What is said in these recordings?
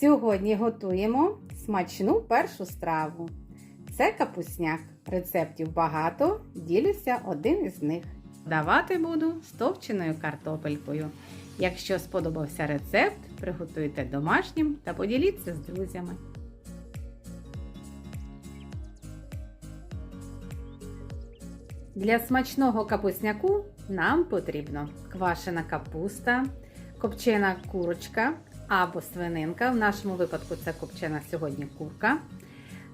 Сьогодні готуємо смачну першу страву. Це капусняк. Рецептів багато, ділюся один із них. Давати буду з товченою картопелькою. Якщо сподобався рецепт, приготуйте домашнім та поділіться з друзями. Для смачного капусняку нам потрібно квашена капуста, копчена курочка або свининка. В нашому випадку це копчена сьогодні курка,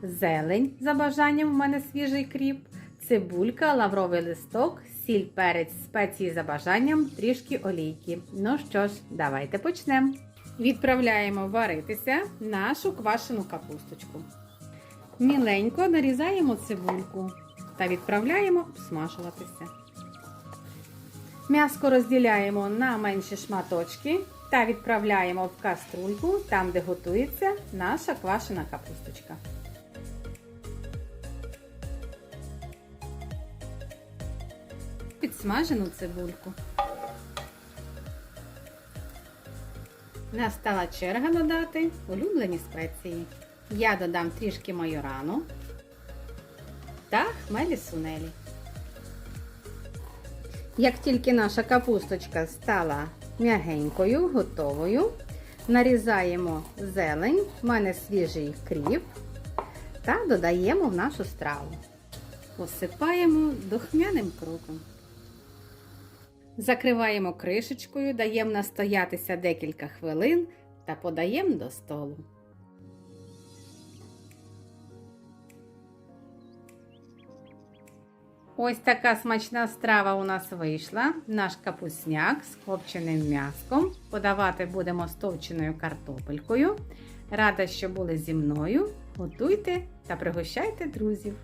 зелень за бажанням в мене свіжий кріп, цибулька, лавровий листок, сіль, перець, спеції за бажанням, трішки олійки. Ну що ж, давайте почнемо. Відправляємо варитися нашу квашену капусточку. Міленько нарізаємо цибульку та відправляємо обсмажуватися. М'яско розділяємо на менші шматочки та відправляємо в каструльку, там де готується наша квашена капусточка. Підсмажену цибульку. Настала черга додати улюблені спеції. Я додам трішки майорану та хмелі сунелі. Як тільки наша капусточка стала м'ягенькою, готовою, нарізаємо зелень, в мене свіжий кріп та додаємо в нашу страву. Посипаємо духмяним кроком. Закриваємо кришечкою, даємо настоятися декілька хвилин та подаємо до столу. Ось така смачна страва у нас вийшла. Наш капусняк з копченим м'яском. Подавати будемо з товченою картопелькою. Рада, що були зі мною. Готуйте та пригощайте друзів!